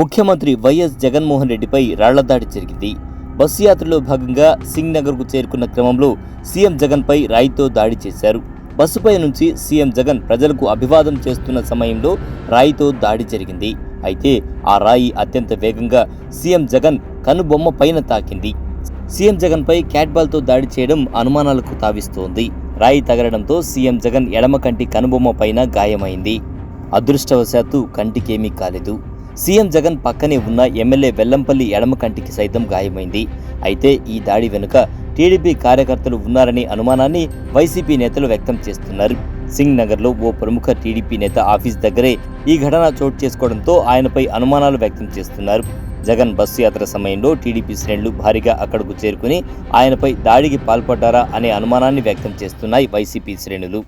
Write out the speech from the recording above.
ముఖ్యమంత్రి వైఎస్ జగన్మోహన్ రెడ్డిపై రాళ్ళదాడి జరిగింది. బస్సు యాత్రలో భాగంగా సింగ్ నగర్కు చేరుకున్న క్రమంలో సీఎం జగన్పై రాయితో దాడి చేశారు. బస్సుపై నుంచి సీఎం జగన్ ప్రజలకు అభివాదం చేస్తున్న సమయంలో రాయితో దాడి జరిగింది. అయితే ఆ రాయి అత్యంత వేగంగా సీఎం జగన్ కనుబొమ్మ పైన తాకింది. సీఎం జగన్పై క్యాట్బాల్తో దాడి చేయడం అనుమానాలకు తావిస్తోంది. రాయి తగలడంతో సీఎం జగన్ ఎడమ కంటి కనుబొమ్మ పైన గాయమైంది. అదృష్టవశాత్తు కంటికేమీ కాలేదు. సీఎం జగన్ పక్కనే ఉన్న ఎమ్మెల్యే వెల్లంపల్లి ఎడమ కంటికి సైతం గాయమైంది. అయితే ఈ దాడి వెనుక టీడీపీ కార్యకర్తలు ఉన్నారనే అనుమానాన్ని వైసీపీ నేతలు వ్యక్తం చేస్తున్నారు. సింగ్ నగర్లో ఓ ప్రముఖ టీడీపీ నేత ఆఫీస్ దగ్గరే ఈ ఘటన చోటు చేసుకోవడంతో ఆయనపై అనుమానాలు వ్యక్తం చేస్తున్నారు. జగన్ బస్సు యాత్ర సమయంలో టీడీపీ శ్రేణులు భారీగా అక్కడకు చేరుకుని ఆయనపై దాడికి పాల్పడ్డారా అనే అనుమానాన్ని వ్యక్తం చేస్తున్నాయి వైసీపీ శ్రేణులు.